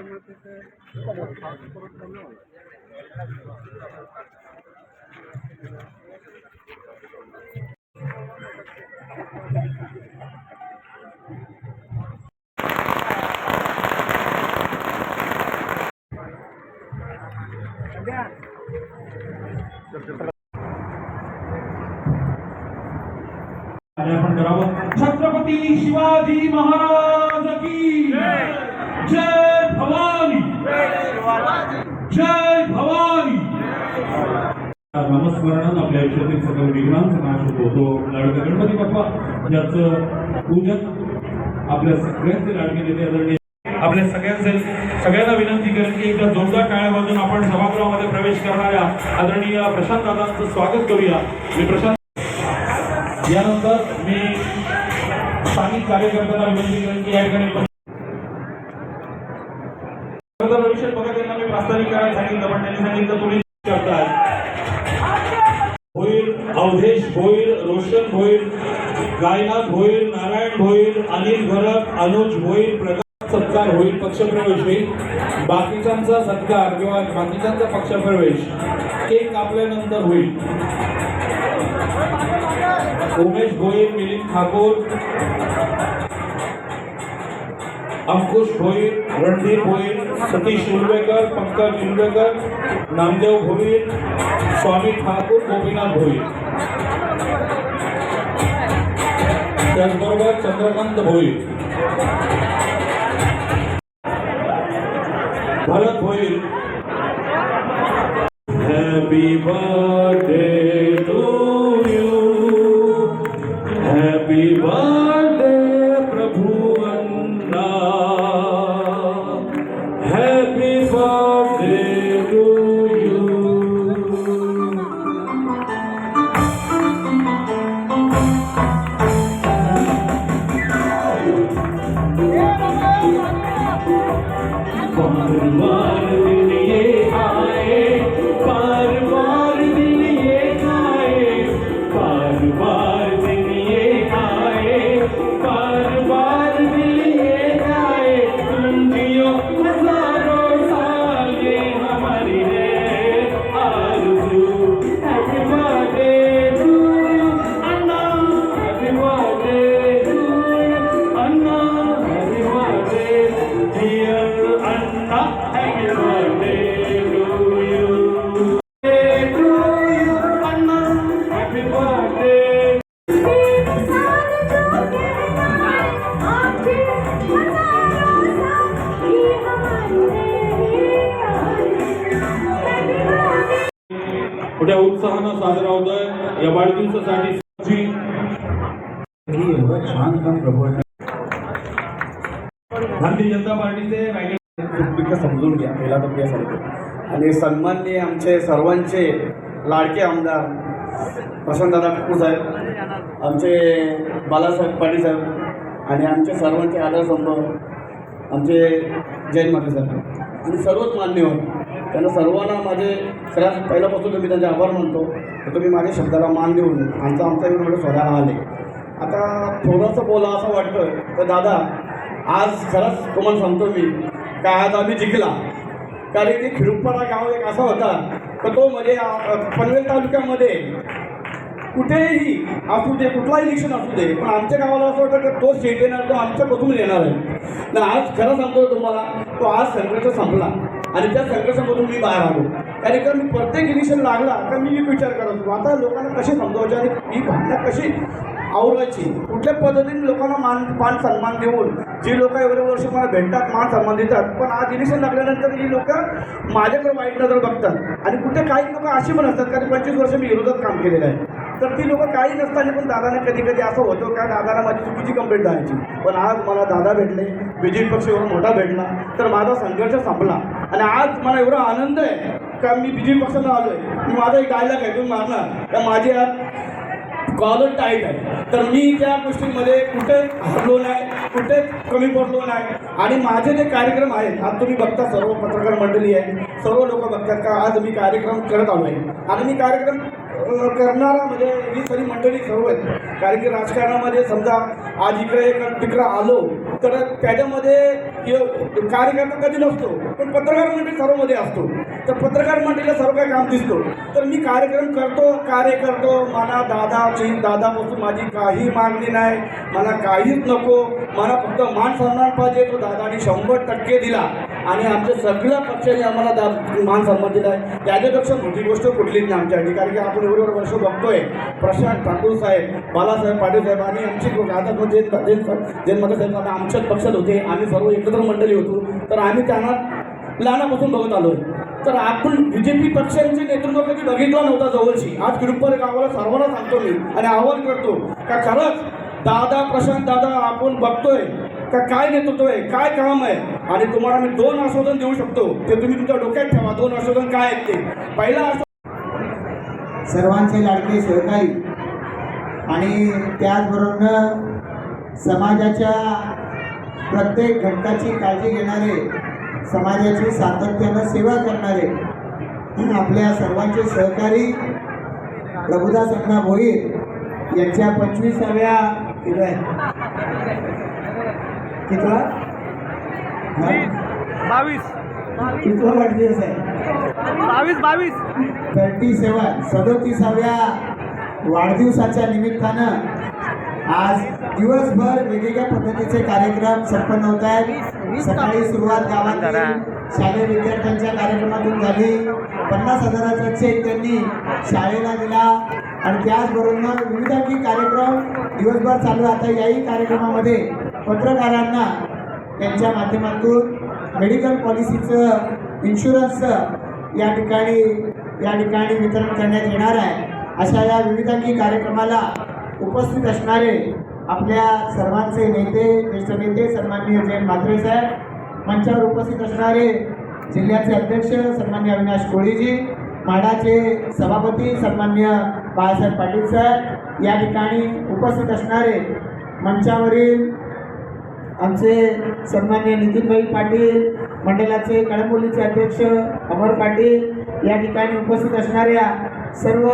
त्यामुळे तिथे करावं. छत्रपती शिवाजी महाराज की जय भवानी जय भवानी नामस्मरणानं आपल्या आयुष्यातील सकल विघ्नांचा नाश होतो. तो लाडका गणपती बाप्पा ज्याचं पूजन आपल्या सगळ्यांचे लाडके नेते आदरणीय आपल्या सगळ्यांचे सगळ्यांना विनंती करेन की एकदा जोरदार टाळ्या वाजून आपण सभागृहामध्ये प्रवेश करणाऱ्या आदरणीय प्रशांत दादांचं स्वागत करूया. मी प्रशांत यानंतर मी स्थानिक कार्यकर्त्यांना विनंती करेन की या ठिकाणी खरं तर यांना मी प्रास्ताविक करायला सांगितलं पण त्यांनी सांगितलं तुम्ही करताय. अवधेश भोईर रोशन भोईर गायनाथ भोईर नारायण भोईर अनिल घरक अनुज भोईर प्रकाश सत्कार होईल पक्षप्रवेश होईल. बाकीच्यांचा सत्कार किंवा बाकीच्यांचा पक्षप्रवेश केक कापल्यानंतर होईल. उमेश भोईर मिलिंद ठाकूर अंकुश भोईर रणधीर भोईर सतीश उलवेकर पंकज उलवेकर नामदेव भोईर स्वामी ठाकूर गोपीनाथ भोईर. त्याचबरोबर चंद्रकांत भोईर. one. मोठ्या उत्साहानं साजरा होतोय. या वाढदिवसासाठी छान काम प्रभू भारतीय जनता पार्टीचे समजून घ्या पहिला तर ते सांगतो आणि सन्माननीय आमचे सर्वांचे लाडके आमदार प्रशांतदादा ठाकूर साहेब आमचे बालासाहेब पाटील साहेब आणि आमचे सर्वांचे आदरस्तंभ आमचे जैन माते साहेब. आणि सर्वच मान्यवर त्यांना सर्वांना माझे सगळ्यात पहिल्यापासून मी त्यांचे आभार मानतो. तर तुम्ही माझ्या शब्दाला मान देऊन आमचा आमच्या एवढं स्वराला आले आता थोडंसं बोला असं वाटतं तर दादा आज खरंच तुम्हाला सांगतो मी का आज आम्ही जिंकला. कारण की खिरुप्पाडा गाव एक असा होता तर तो म्हणजे पनवेल तालुक्यामध्ये कुठेही असू दे कुठलाही इलेक्शन असू दे पण आमच्या गावाला असं वाटतं की तो शेट येणार तो आमच्यापासून येणार आहे. ना आज खरं सांगतो तुम्हाला तो आज संघर्ष संपला. आणि त्या संघर्षामधून मी बाहेर आलो. कारण का मी प्रत्येक इलेक्शन लागला का मी एक विचार करत होतो आता लोकांना कसे समजावचे आणि ही भावना कशी आवरायची? कुठल्या पद्धतीने लोकांना मान मान सन्मान देऊन जी लोक एवढे वर्ष मला भेटतात मान सन्मान देतात पण आज इलेक्शन लागल्यानंतर ही लोक माझ्याकडे वाईट नजर बघतात. आणि कुठे काही लोक अशी पण असतात कारण पंचवीस वर्ष मी विरोधात काम केलेलं आहे. तर ती लोक काही नसताना पण दादाने कधी कधी असं होतं का दादाला माझी चुकीची कंप्लेंट द्यायची पण आज मला दादा भेटले बी पक्ष एवढा मोठा भेटला तर माझा संघर्ष संपला. आणि आज मला एवढा आनंद आहे का मी बी जे पी पक्षाला आलो आहे मी माझा एक डायलॉग आहे तुम्ही मारणार? तर माझी आज कॉलर टाईट आहे. तर मी त्या गोष्टींमध्ये कुठे हरलो नाही कुठे कमी पडलो नाही. आणि माझे जे कार्यक्रम आहेत आज तुम्ही बघता सर्व पत्रकार मंडळी आहे सर्व लोक बघतात का आज मी कार्यक्रम करत आलो आहे. आणि मी कार्यक्रम करणारा म्हणजे ही सगळी मंडळी सर्व आहेत. कारण की राजकारणामध्ये समजा आज इकडे एक तिकडं आलो तर त्याच्यामध्ये कार्यकर्ता कधी नसतो. पत्रकार मंडळी सर्वमध्ये असतो. तर पत्रकार मंडळीला सर्व काही काम दिसतो. तर मी कार्यक्रम करतो कार्य करतो. मला दादाची दादापासून माझी काही मागणी नाही. मला काहीच नको. मला फक्त मान सन्मान पाहिजे. तो दादाने शंभर टक्के दिला. आणि आमच्या सगळ्या पक्षाने आम्हाला दा मान सन्मान दिला. आहे त्याच्यापेक्षा मोठी गोष्ट कुठलीच नाही आमच्यासाठी कारण की आपण एवढे वर्ष बघतोय. प्रशांत ठाकूर साहेब बालासाहेब पाटील साहेब आणि आमची आता जे जन्मता साहेब आमच्याच पक्षात होते. आम्ही सर्व एकत्र मंडळी होतो. तर आम्ही त्यांना लहानापासून बघत आलोय. तर आपण बी जे पी पक्षांचे नेतृत्व कधी बघितलं नव्हता जवळची. आज किरुपर गावाला सर्वांना सांगतो मी आणि आवाहन करतो का खरंच दादा प्रशांत दादा आपण बघतोय का काय नेतृत्व आहे काय काम आहे? आणि तुम्हाला मी दोन आस्वादन देऊ शकतो. ते तुम्ही तुमच्या डोक्यात ठेवा. दोन आस्वादन काय आहेत ते? पहिला सर्वांचे लाडके सहकारी. आणि त्याचबरोबर समाजाच्या प्रत्येक घटकाची काळजी घेणारे समाजाची सातत्यानं सेवा करणारे आपल्या सर्वांचे सहकारी प्रभुदास अण्णा भोईर यांच्या पंचवीसाव्या कितवा? बावीस. कितवा वाढदिवस आहे? बावीस बावीस. थर्टी सेवन सदोतीसाव्या वाढदिवसाच्या निमित्तानं आज दिवसभर वेगवेगळ्या पद्धतीचे कार्यक्रम संपन्न होत आहेत. सकाळी सुरुवात गावातील. शालेय विद्यार्थ्यांच्या कार्यक्रमातून झाली. पन्नास हजाराचा चेक त्यांनी शाळेला दिला. आणि त्याचबरोबर विविध आणखी कार्यक्रम दिवसभर चालू. आता याही कार्यक्रमामध्ये पत्रकारांना त्यांच्या माध्यमातून मेडिकल पॉलिसीचं इन्शुरन्सचं या ठिकाणी या ठिकाणी वितरण करण्यात येणार आहे. अशा या विविधांगी कार्यक्रमाला उपस्थित असणारे आपल्या सर्वांचे नेते ज्येष्ठ नेते सन्माननीय जयंत म्हात्रे साहेब मंचावर उपस्थित असणारे जिल्ह्याचे अध्यक्ष सन्मान्य अविनाश कोळीजी माडाचे सभापती सन्मान्य बाळासाहेब पाटील साहेब या ठिकाणी उपस्थित असणारे मंचावरील आमचे सन्मान्य नितीनभाई पाटील मंडळाचे कळंबोलीचे अध्यक्ष अमर पाटील या ठिकाणी उपस्थित असणाऱ्या सर्व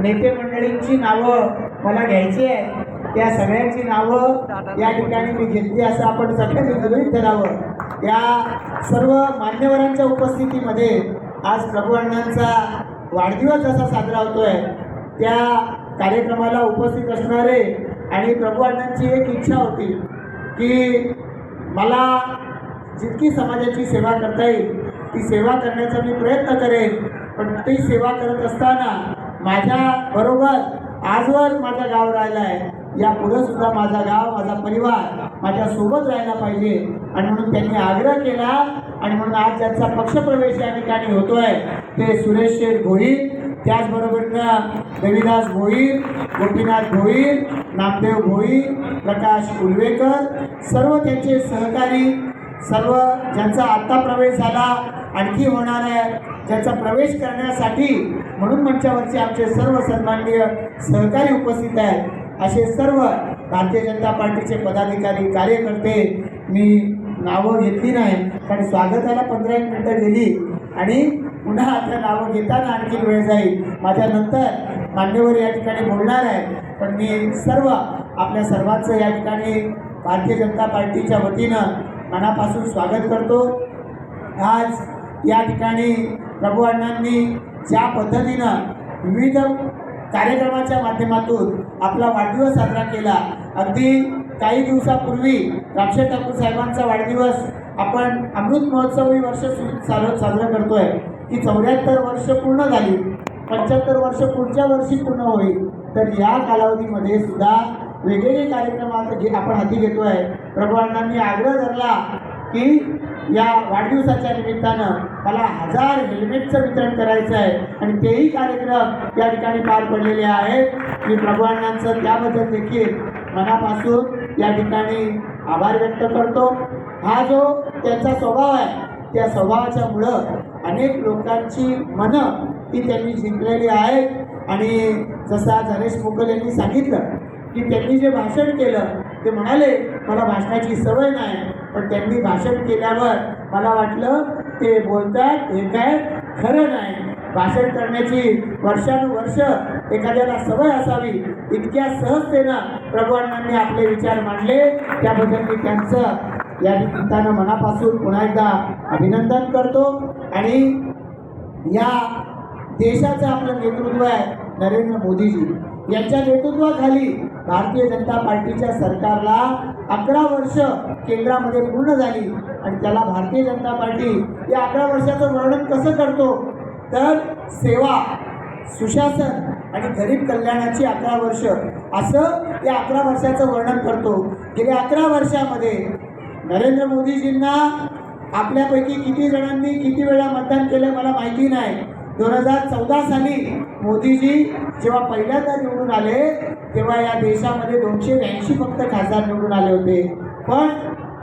नेते मंडळींची नावं मला घ्यायची आहे त्या सगळ्यांची नावं या ठिकाणी मी घेतली असं आपण सगळ्यांनी गृहित धरावं या सर्व मान्यवरांच्या उपस्थितीमध्ये आज प्रभू अण्णांचा वाढदिवस जसा साजरा होतोय. त्या कार्यक्रमाला उपस्थित असणारे आणि प्रभू अण्णांची एक इच्छा होती की मला जितकी समाजाची सेवा करता येईल ती सेवा करण्याचा मी प्रयत्न करेन. पण ती सेवा करत असताना माझ्या बरोबर आजवर माझं गाव राहिलं आहे. या पुढं सुद्धा माझा गाव माझा परिवार माझ्या सोबत राहायला पाहिजे. आणि म्हणून त्यांनी आग्रह केला आणि म्हणून आज ज्यांचा पक्षप्रवेश या ठिकाणी होतोय ते सुरेश शेठ भोईर त्याचबरोबरनं देवीदास भोईर गोपीनाथ भोईर नामदेव भोईर प्रकाश उलवेकर सर्व त्यांचे सहकारी सर्व ज्यांचा आत्ता प्रवेश झाला आणखी होणार आहे ज्याचा प्रवेश करण्यासाठी म्हणून मंचावरचे आमचे सर्व सन्माननीय सहकारी उपस्थित आहेत. असे सर्व भारतीय जनता पार्टीचे पदाधिकारी कार्यकर्ते मी नावं घेतली नाही कारण स्वागताला पंधरा एक मिनटं गेली आणि पुन्हा आता नावं घेताना आणखी वेळ जाईल. माझ्यानंतर मान्यवर या ठिकाणी बोलणार आहे पण मी सर्व आपल्या सर्वांचं या ठिकाणी भारतीय जनता पार्टीच्या वतीनं मनापासून स्वागत करतो. आज या ठिकाणी प्रभू अण्णांनी ज्या पद्धतीनं विविध कार्यक्रमाच्या माध्यमातून आपला वाढदिवस साजरा केला. अगदी काही दिवसापूर्वी रामशेठ ठाकूर साहेबांचा वाढदिवस आपण अमृत महोत्सवी वर्ष सु- साजरा साजरा करतोय. की चौऱ्याहत्तर वर्ष पूर्ण झाली. पंच्याहत्तर वर्ष पुढच्या वर्षी पूर्ण होईल. तर या कालावधीमध्ये सुद्धा वेगवेगळे कार्यक्रम आपण हाती घेतोय. प्रभू अण्णांनी आग्रह धरला की या वाढदिवसाच्या निमित्तानं मला हजार हेल्मेटचं वितरण करायचं आहे आणि तेही कार्यक्रम या ठिकाणी पार पडलेले आहेत. मी प्रभू अण्णांचं त्याबद्दल देखील मनापासून या ठिकाणी आभार व्यक्त करतो. हा जो त्यांचा स्वभाव आहे त्या स्वभावाच्या मुळं अनेक लोकांची मनं ती त्यांनी जिंकलेली आहेत. आणि जसा गणेश मुकल यांनी सांगितलं की त्यांनी जे भाषण केलं ते म्हणाले मला भाषणाची सवय नाही पण त्यांनी भाषण केल्यावर मला वाटलं ते बोलतात हे काय खरं नाही. भाषण करण्याची वर्षानुवर्ष एखाद्याला सवय असावी इतक्या सहजतेनं प्रभू आपले विचार मांडले. त्याबद्दल मी त्यांचं या निमित्तानं मनापासून पुन्हा एकदा अभिनंदन करतो. आणि या देशाचं आपलं नेतृत्व आहे नरेंद्र मोदीजी. यांच्या नेतृत्वाखाली भारतीय जनता पार्टीच्या सरकारला अकरा वर्ष केंद्रामध्ये पूर्ण झाली आणि त्याला भारतीय जनता पार्टी या अकरा वर्षाचं वर्णन कसं करतो? तर सेवा सुशासन आणि गरीब कल्याणाची अकरा वर्ष. असं या अकरा वर्षाचं वर्णन करतो. गेल्या अकरा वर्षामध्ये नरेंद्र मोदीजींना आपल्यापैकी किती जणांनी किती वेळा मतदान केलं मला माहिती नाही. दोन हजार चौदा साली मोदीजी जेव्हा पहिल्यांदा निवडून आले तेव्हा या देशामध्ये दोनशे ब्याऐंशी फक्त खासदार निवडून आले होते. पण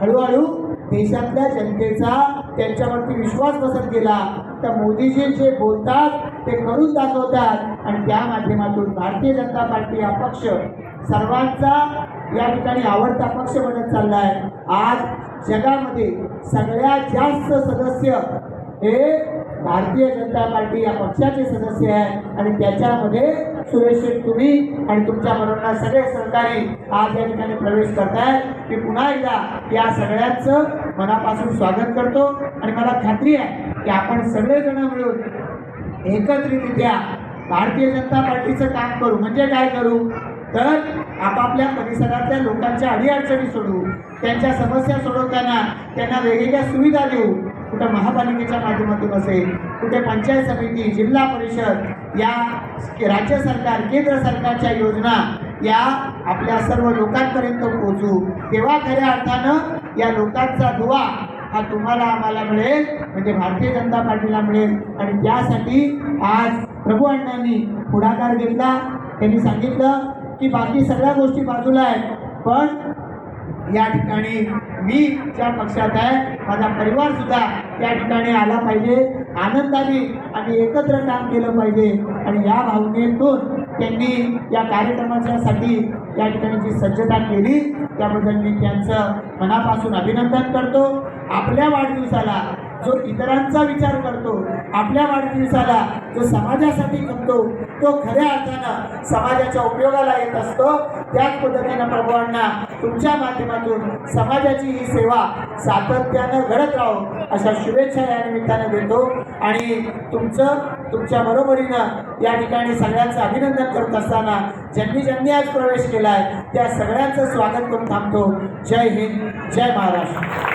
हळूहळू देशातल्या जनतेचा त्यांच्यावरती विश्वास बसत गेला. तर मोदीजी जे बोलतात ते करून दाखवतात. आणि त्या माध्यमातून भारतीय जनता पार्टी हा पक्ष सर्वांचा या ठिकाणी आवडता पक्ष बनत चालला आहे आज जगामध्ये सगळ्यात जास्त सदस्य हे भारतीय जनता पार्टी या पक्षाचे सदस्य आहे आणि त्याच्यामध्ये सुरेश तुम्ही आणि तुमच्या बरोबर सगळे सहकारी आज या ठिकाणी प्रवेश करताय मी पुन्हा एकदा या सगळ्यांचं मनापासून स्वागत करतो आणि मला खात्री आहे की आपण सगळेजण मिळून एकत्रितरित्या भारतीय जनता पार्टीचं काम करू. म्हणजे काय करू? तर आपापल्या परिसरातल्या लोकांच्या अडीअडचणी सोडवू त्यांच्या समस्या सोडवताना त्यांना वेगवेगळ्या सुविधा देऊ कुठं महापालिकेच्या माध्यमातून असेल कुठे पंचायत समिती जिल्हा परिषद या राज्य सरकार केंद्र सरकारच्या योजना या आपल्या सर्व लोकांपर्यंत पोहोचू. तेव्हा खऱ्या अर्थानं या लोकांचा दुवा हा तुम्हाला आम्हाला मिळेल म्हणजे भारतीय जनता पार्टीला मिळेल. आणि त्यासाठी आज प्रभू अण्णांनी पुढाकार घेतला. त्यांनी सांगितलं की बाकी सगळ्या गोष्टी बाजूला आहेत पण या ठिकाणी मी ज्या पक्षात आहे माझा परिवार सुद्धा त्या ठिकाणी आला पाहिजे. आनंदाने आणि एकत्र काम केलं पाहिजे. आणि या भावनेतून त्यांनी या कार्यक्रमाच्यासाठी या ठिकाणी जी सज्जता केली त्याबद्दल मी त्यांचं मनापासून अभिनंदन करतो. आपल्या वाढदिवसाला जो इतरांचा विचार करतो आपल्या वाढदिवसाला जो समाजासाठी करतो तो खऱ्या अर्थानं समाजाच्या उपयोगाला येत असतो. त्याच पद्धतीनं प्रभूंना तुमच्या माध्यमातून समाजाची ही सेवा सातत्यानं घडत राहो अशा शुभेच्छा या निमित्तानं देतो. आणि तुमचं तुमच्या बरोबरीनं या ठिकाणी सगळ्यांचं अभिनंदन करत असताना ज्यांनी ज्यांनी आज प्रवेश केला आहे त्या सगळ्यांचं स्वागत करून थांबतो. जय हिंद जय महाराष्ट्र.